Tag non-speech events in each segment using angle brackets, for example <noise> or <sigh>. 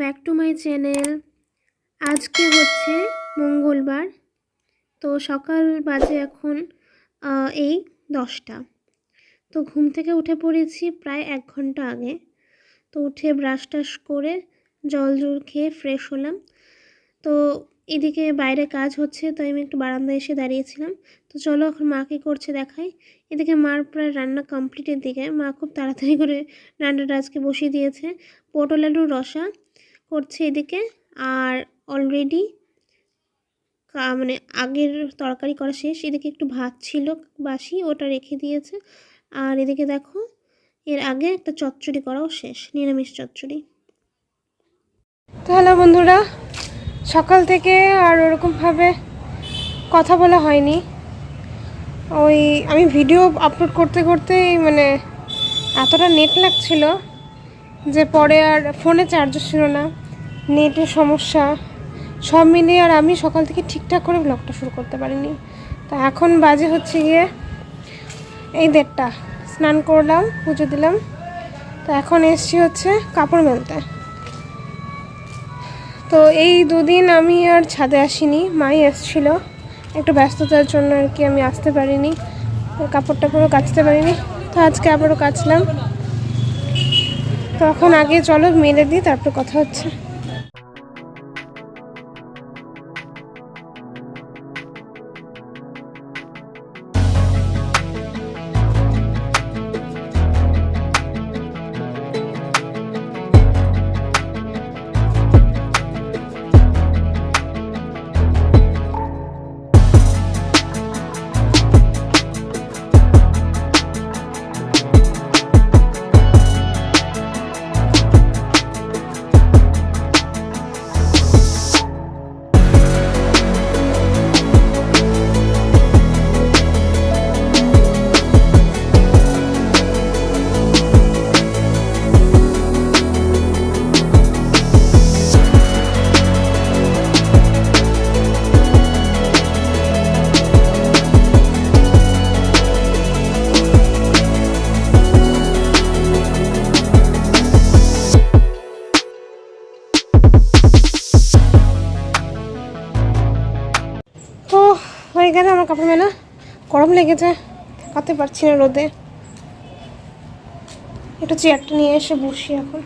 Back to my channel আজকে হচ্ছে মঙ্গলবার, তো সকাল বাজে এখন এই দশটা। তো ঘুম থেকে উঠে পড়েছি প্রায় এক ঘণ্টা আগে। তো উঠে ব্রাশ টাশ করে জল জল খেয়ে ফ্রেশ হলাম। তো এদিকে বাইরে কাজ হচ্ছে তো আমি একটু বারান্দায় এসে দাঁড়িয়েছিলাম। তো চলো এখন মা কী করছে দেখাই। এদিকে মার প্রায় রান্না কমপ্লিটের দিকে। মা খুব তাড়াতাড়ি করে রান্নাটা আজকে বসিয়ে দিয়েছে। পটল আলুর রসা করছে এদিকে। আর অলরেডি মানে আগের তরকারি করা শেষ, এদিকে একটু ভাত ছিল বাসি, ওটা রেখে দিয়েছে। আর এদিকে দেখো, এর আগে একটা চচ্চড়ি করাও শেষ, নিরামিষ চচ্চড়ি। তো হ্যালো বন্ধুরা, সকাল থেকে আর ওরকমভাবে কথা বলা হয়নি। ওই আমি ভিডিও আপলোড করতে করতেই মানে এতটা নেট লাগছিল যে পরে আর ফোনে চার্জও ছিল না। নেটের সমস্যা, সব মিলিয়ে আর আমি সকাল থেকে ঠিকঠাক করে ব্লগটা শুরু করতে পারিনি। তা এখন বাজে হচ্ছে গিয়ে এই দেড়টা। স্নান করলাম, পুজো দিলাম। তো এখন এসছি হচ্ছে কাপড় মেলতে। তো এই দুদিন আমি আর ছাদে আসিনি, মাই এসছিল। একটু ব্যস্ততার জন্য আর কি আমি আসতে পারিনি কাপড় টাপড়ও কাচতে পারিনি। তো আজকে আবারও কাচলাম। তখন আগে চলো মেলে দিই, তারপর কথা হচ্ছে। গেলে আমার কাপড় মেলা। গরম লেগেছে কাতে পারছি না রোদে। একটু চেয়ারটা নিয়ে এসে বসি এখন।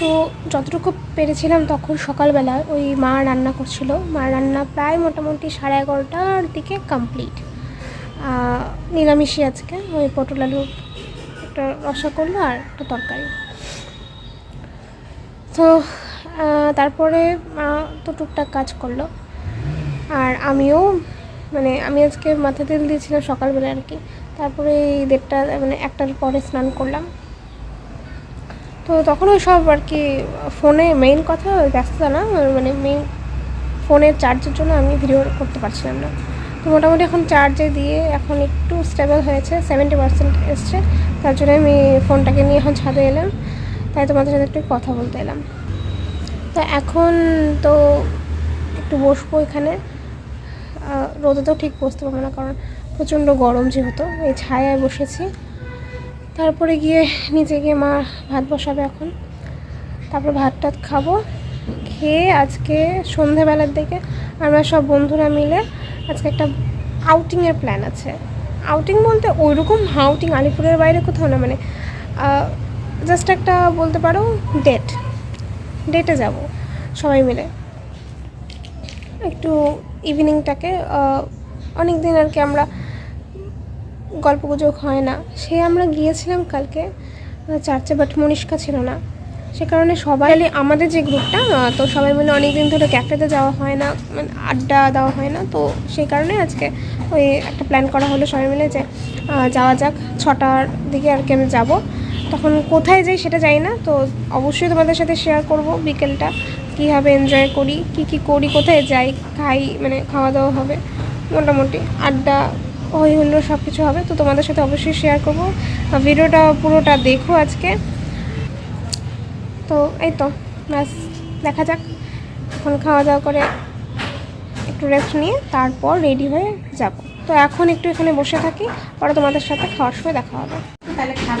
তো যতটুকু পেরেছিলাম তখন সকালবেলা ওই মা রান্না করছিল। মা রান্না প্রায় মোটামুটি সাড়ে এগারোটার দিকে কমপ্লিট নিরামিষই আজকে। ওই পটল আলু একটা রসা করল আর একটা তরকারি। তো তারপরে মা তো টুকটাক কাজ করল। আর আমিও মানে আমি আজকে মাথা তেল দিয়েছিলাম সকালবেলা আর কি। তারপরে এই দেড়টা মানে একটার পরে স্নান করলাম। তো তখন ওই সব আর কি, ফোনে মেইন কথা ব্যস্ততা না মানে মেইন ফোনের চার্জের জন্য আমি ভিডিও করতে পারছিলাম না। তো মোটামুটি এখন চার্জে দিয়ে এখন একটু স্টেবল হয়েছে সেভেন্টি পার্সেন্ট এসছে। তার জন্য আমি ফোনটাকে নিয়ে এখন ছাদে এলাম। তাই তোমাদের সাথে একটু কথা বলতে এলাম। তো এখন তো একটু বসবো এখানে। রোদে তো ঠিক বসতে পারব না, কারণ প্রচণ্ড গরম যেহেতু, এই ছায়ায় বসেছি। তারপরে গিয়ে নিচে গিয়ে মা ভাত বসাবে এখন। তারপর ভাত টাত খাব, খেয়ে আজকে সন্ধেবেলার দিকে আমরা সব বন্ধুরা মিলে আজকে একটা আউটিংয়ের প্ল্যান আছে। আউটিং বলতে ওইরকম আউটিং আলিপুরের বাইরে কোথাও না মানে জাস্ট একটা বলতে পারো ডেট ডেটে যাব, সবাই মিলে। একটু ইভিনিংটাকে অনেক দিন আর কি আমরা গল্প গুজব হয় না। সে আমরা গিয়েছিলাম কালকে চার্চে বাট মনীষকা ছিল না। সে কারণে সবাই আমাদের যে গ্রুপটা তো সবাই মিলে অনেক দিন ধরে ক্যাফেতে যাওয়া হয় না মানে আড্ডা দেওয়া হয় না, তো সেই কারণে আজকে ওই একটা প্ল্যান করা হলো সবাই মিলে যে যাওয়া যাক, ছটার দিকে আর কি আমি যাব। তখন কোথায় যাই সেটা জানি না, তো অবশ্যই তোমাদের সাথে শেয়ার করব বিকেলটা, কীভাবে এনজয় করি, কি কি করি, কোথায় যাই, খাই মানে খাওয়া দাওয়া হবে, মোটামুটি আড্ডা, হই হলো সব কিছু হবে, তো তোমাদের সাথে অবশ্যই শেয়ার করব। ভিডিওটা পুরোটা দেখো আজকে। তো এই তো, ব্যাস, দেখা যাক। এখন খাওয়া দাওয়া করে একটু রেস্ট নিয়ে তারপর রেডি হয়ে যাব। তো এখন একটু এখানে বসে থাকি, পরে তোমাদের সাথে খাওয়ার সময় দেখা হবে। তাহলে খাব।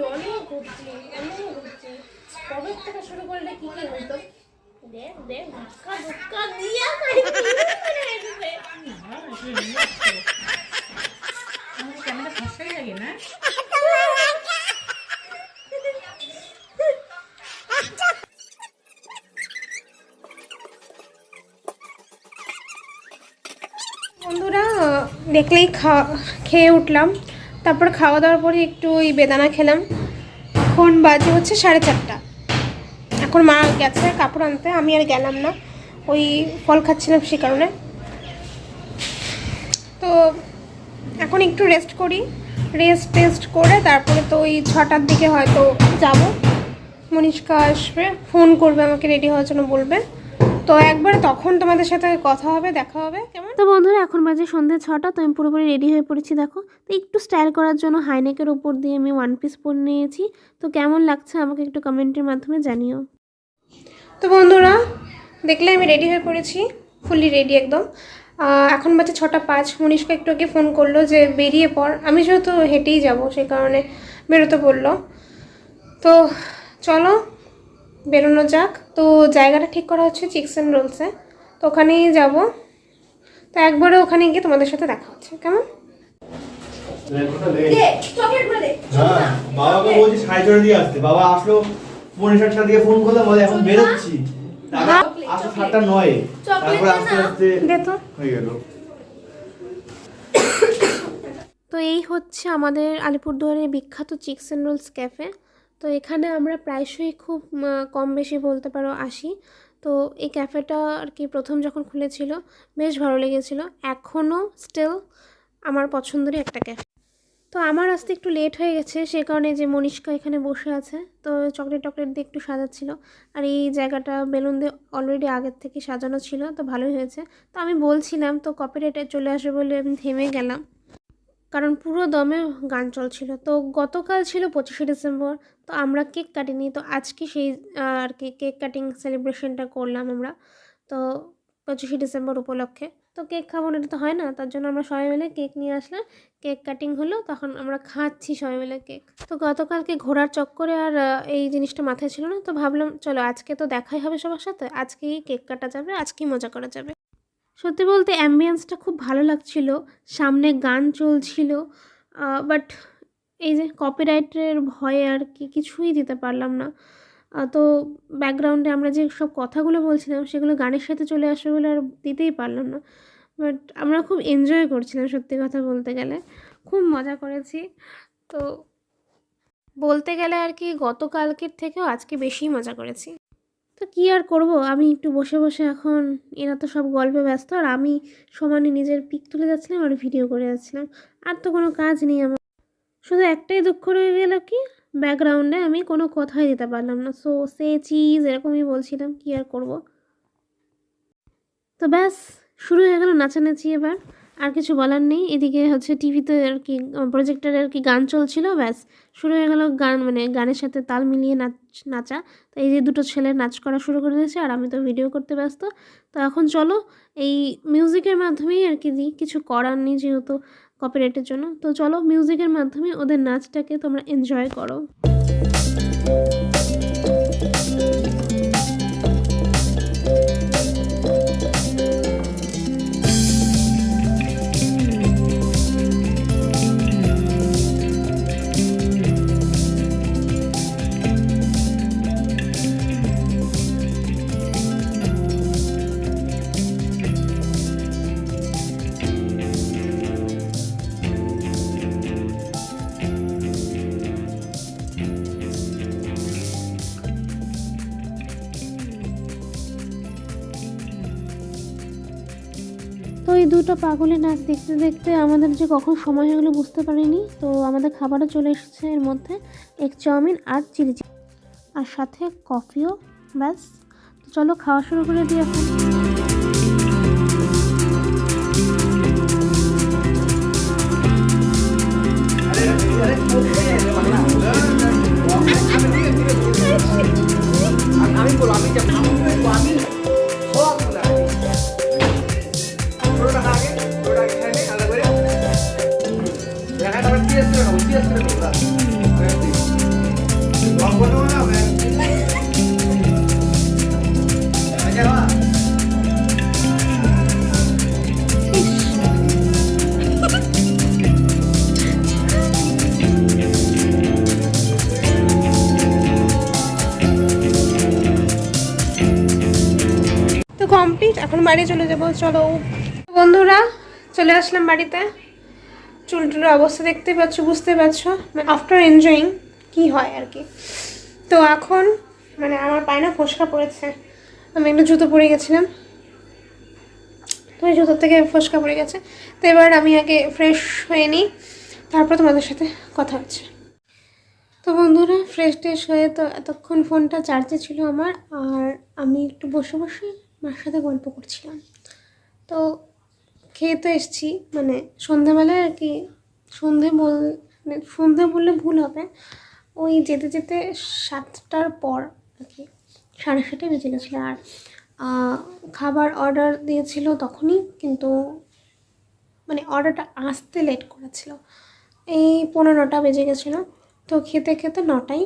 ভাবি অনেক ঘুরছি অনেক ঘুরছি। কবে থেকে শুরু করলে কি কি হতো? দেখ দেখ ধাক্কা ধুক্কা দিয়া ক্যামেরা ফসাই লাগে না? বন্ধুরা দেখলেই খেয়ে উঠলাম। তারপর খাওয়া দাওয়ার পরে একটু ওই বেদানা খেলাম। এখন বাজে হচ্ছে সাড়ে চারটা। এখন মা গেছে কাপড় আনতে, আমি আর গেলাম না। ওই ফল খাচ্ছিলাম সে কারণে। তো এখন একটু রেস্ট করি। রেস্ট টেস্ট করে তারপরে তো ওই ছটার দিকে হয়তো যাব। মনীষকা আসবে ফোন করবে, আমাকে রেডি হওয়ার জন্য বলবে। তো একবার তখন তোমাদের সাথে কথা হবে দেখা হবে কেমন? তো বন্ধুরা এখন বাজে সন্ধে ছটা তো আমি পুরোপুরি রেডি হয়ে পড়েছি দেখো। তো একটু স্টাইল করার জন্য হাইনেকের উপর দিয়ে আমি ওয়ান পিস পরে নিয়েছি। তো কেমন লাগছে আমাকে একটু কমেন্টের মাধ্যমে জানিও। তো বন্ধুরা দেখলে আমি রেডি হয়ে পড়েছি ফুললি রেডি একদম। এখন বাজে ছটা পাঁচ মনীষকে একটু আগে ফোন করল যে বেরিয়ে পড়। আমি যেহেতু হেঁটেই যাব সেই কারণে বেরোতে বলল। তো চলো বেরোনো যাক। তো জায়গাটা ঠিক করা হচ্ছে চিকস অ্যান্ড রোলসে তো ওখানেই যাব। তো একবারে ওখানে গিয়ে তোমাদের সাথে দেখা হচ্ছে কেমন? বাবাকে বলছি সাড়ে ছটা দিয়ে আসতে। বাবা আসলো পৌনে সাতটা দিয়ে ফোন করলাম বলে এখন বেরোচ্ছি। আসলো সাতটা নয়। তারপর আস্তে আস্তে তো। হয়ে গেল। <coughs> তো এই হচ্ছে আমাদের আলিপুরদুয়ারের বিখ্যাত চিকস অ্যান্ড রোলস ক্যাফে তো এখানে আমরা প্রায়শই খুব কম বেশি বলতে পারো আসি। তো এই ক্যাফেটা আর কি প্রথম যখন খুলেছিল, বেশ ভালো লেগেছিল। এখনও স্টিল আমার পছন্দেরই একটা ক্যাফে। তো আমার আসতে একটু লেট হয়ে গেছে, সে কারণে যে মনীষকা এখানে বসে আছে, তো চকলেট টকলেট দিয়ে একটু সাজাচ্ছিল। আর এই জায়গাটা বেলুন দিয়ে অলরেডি আগের থেকে সাজানো ছিল, তো ভালোই হয়েছে। তো আমি বলছিলাম, তো কপিরাইটে চলে আসবে বলে আমি থেমে গেলাম। কারণ পুরো দমে গান চলছিল। তো গতকাল ছিল পঁচিশে ডিসেম্বর, তো আমরা কেক কাটিনি। তো আজকে সেই আর কি কেক কাটিং সেলিব্রেশনটা করলাম আমরা, তো পঁচিশে ডিসেম্বর উপলক্ষে। তো কেক খাব এটা তো হয় না, তার জন্য আমরা সবাই মিলে কেক নিয়ে আসলাম। কেক কাটিং হলো, তখন আমরা খাচ্ছি সবাই মিলে কেক। তো গতকালকে ঘোরার চক্করে আর এই জিনিসটা মাথায় ছিল না, তো ভাবলাম, চলো আজকে তো দেখাই হবে সবার সাথে, আজকেই কেক কাটা যাবে, আজকেই মজা করা যাবে। সত্যি বলতে অ্যাম্বিয়েন্সটা খুব ভালো লাগছিল। সামনে গান চলছিল বাট এই যে কপিরাইটের ভয়ে আর কি কিছুই দিতে পারলাম না। তো ব্যাকগ্রাউন্ডে আমরা যে সব কথাগুলো বলছিলাম, সেগুলো গানের সাথে চলে আসবে বলে আর দিতেই পারলাম না। বাট আমরা খুব এনজয় করছিলাম সত্যি কথা বলতে গেলে। খুব মজা করেছি। তো বলতে গেলে আর কি গতকালকের থেকেও আজকে বেশি মজা করেছি। তো কী আর করব? আমি একটু বসে বসে এখন এরা তো সব গল্পে ব্যস্ত আর আমি সমানে নিজের পিক তুলে যাচ্ছিলাম আর ভিডিও করে যাচ্ছিলাম। আর তো কোনো কাজ নেই আমার। শুধু একটাই দুঃখ রয়ে গেল কি? ব্যাকগ্রাউন্ডে আমি কোনো কথাই দিতে পারলাম না। সো সে চিজ এরকমই বলছিলাম, কী আর করব? তো ব্যাস, শুরু হয়ে গেল নাচানাচি এবার। আর কিছু বলার নেই। এদিকে হচ্ছে টিভিতে আর কি প্রজেক্টারে আর কি গান চলছিল, ব্যাস। শুরু হয়ে গেল গান মানে গানের সাথে তাল মিলিয়ে নাচ, নাচা। তো এই যে দুটো ছেলে নাচ করা শুরু করে দিয়েছে, আর আমি তো ভিডিও করতে ব্যস্ত। তো এখন চলো, এই মিউজিকের মাধ্যমেই আর কি দিই। কিছু করার নেই যেহেতু কপিরাইটের জন্য। তো চলো মিউজিকের মাধ্যমে ওদের নাচটাকে তোমরা এনজয় করো। দুটো পাগলের নাচ দেখতে দেখতে আমাদের যে কখন সময় হয়ে গেলো বুঝতে পারিনি। তো আমাদের খাবারও চলে এসেছে এর মধ্যে এগ চাউমিন আর চিলি আর সাথে কফিও, ব্যাস। চলো খাওয়া শুরু করে দিই এখন। আমি আমি বাড়ি চলে যাব, চলো। বন্ধুরা, চলে আসলাম বাড়িতে। চুল টুলের অবস্থা দেখতে পাচ্ছ, বুঝতে পারছ আফটার এনজয়িং কি হয় আর কি। তো এখন মানে আমার পায়ে না ফসকা পড়েছে। আমি একটা জুতো পরে গেছিলাম। তো জুতোর থেকে ফসকা পড়ে গেছে। তো এবার আমি আগে ফ্রেশ হয়ে নিই, তারপর তোমাদের সাথে কথা হচ্ছে। তো বন্ধুরা ফ্রেশ ট্রেশ হয়ে তো এতক্ষণ ফোনটা চার্জে ছিল আমার, আর আমি একটু বসে বসে মার সাথে গল্প করছিলাম। তো খেয়ে তো এসছি মানে সন্ধ্যাবেলায় আর কি সন্ধে বল মানে সন্ধে বললে ভুল হবে। ওই যেতে যেতে সাতটার পর আর কি সাড়ে সাতটা বেজে গেছিল আর খাবার অর্ডার দিয়েছিল তখনই, কিন্তু মানে অর্ডারটা আসতে লেট করেছিল। এই পনেরোটা বেজে গেছিল। তো খেতে খেতে নটাই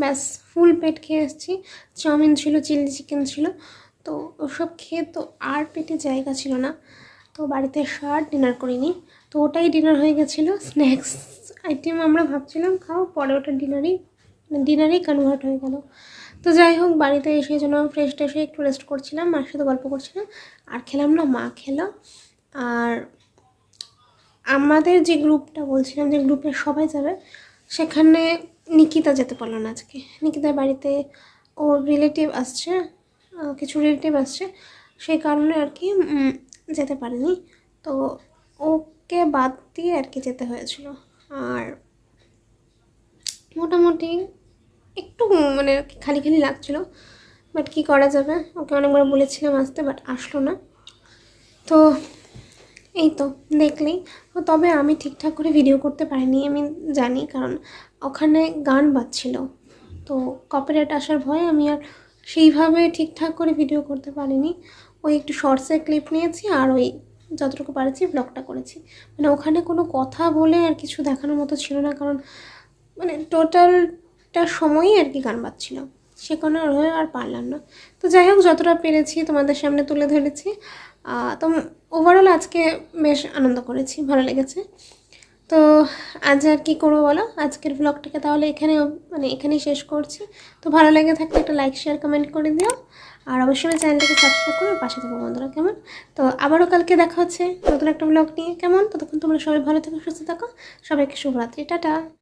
ব্যাস, ফুল পেট খেয়ে এসেছি চাউমিন ছিল, চিলি চিকেন ছিল। তো ওসব খেয়ে তো আর পেটে জায়গা ছিল না। তো বাড়িতে এসে আর ডিনার করিনি। তো ওটাই ডিনার হয়ে গেছিল, স্ন্যাক্স আইটেম আমরা ভাবছিলাম খাও, পরে ওটা ডিনারই, ডিনারেই কনভার্ট হয়ে গেল। তো যাই হোক, বাড়িতে এসে যেন ফ্রেশ ট্রেশ একটু রেস্ট করছিলাম, মার সাথে গল্প করছিলাম। আর খেলাম না, মা খেলো। আর আমাদের যে গ্রুপটা বলছিলাম, যে গ্রুপে সবাই যাবে, সেখানে নিকিতা যেতে পারল না আজকে। নিকিতার বাড়িতে ওর রিলেটিভ আসছে কিছু রিলেটিভ আসছে, সেই কারণে আর কি যেতে পারেনি। তো ওকে বাদ দিয়ে আর কি যেতে হয়েছিল। আর মোটামুটি একটু মানে খালি খালি লাগছিল। বাট কী করা যাবে? ওকে অনেকবার বলেছিলাম আসতে, বাট আসলো না। তো এই তো, দেখলেই। তবে আমি ঠিকঠাক করে ভিডিও করতে পারিনি, আমি জানি। কারণ ওখানে গান বাজছিল। তো কপিরাইট আসার ভয়ে আমি আর সেইভাবে ঠিকঠাক করে ভিডিও করতে পারিনি। ওই একটু শর্টসের ক্লিপ নিয়েছি আর ওই যতটুকু পারেছি ব্লগটা করেছি। মানে ওখানে কোনো কথা বলে আর কিছু দেখানোর মতো ছিল না কারণ মানে টোটালটা সময়ই আর কি গান বাজছিল। সে কোনো হয়ে আর পারলাম না। তো যাই হোক, যতটা পেরেছি তোমাদের সামনে তুলে ধরেছি। তো ওভারঅল আজকে বেশ আনন্দ করেছি, ভালো লেগেছে। তো আজ আর কি করব বলো? আজকের ব্লগটাকে তাহলে এখানে মানে এখানেই শেষ করছি। তো ভালো লেগে থাকলে একটা লাইক শেয়ার কমেন্ট করে দিও। আর অবশ্যই চ্যানেলটাকে সাবস্ক্রাইব করে পাশে থাকব বন্ধুরা, কেমন? তো আবারও কালকে দেখা হচ্ছে নতুন একটা ব্লগ নিয়ে, কেমন? ততক্ষণ তোমরা সবাই ভালো থাকো, সুস্থ থাকো। সবাইকে শুভরাত্রি, টাটা।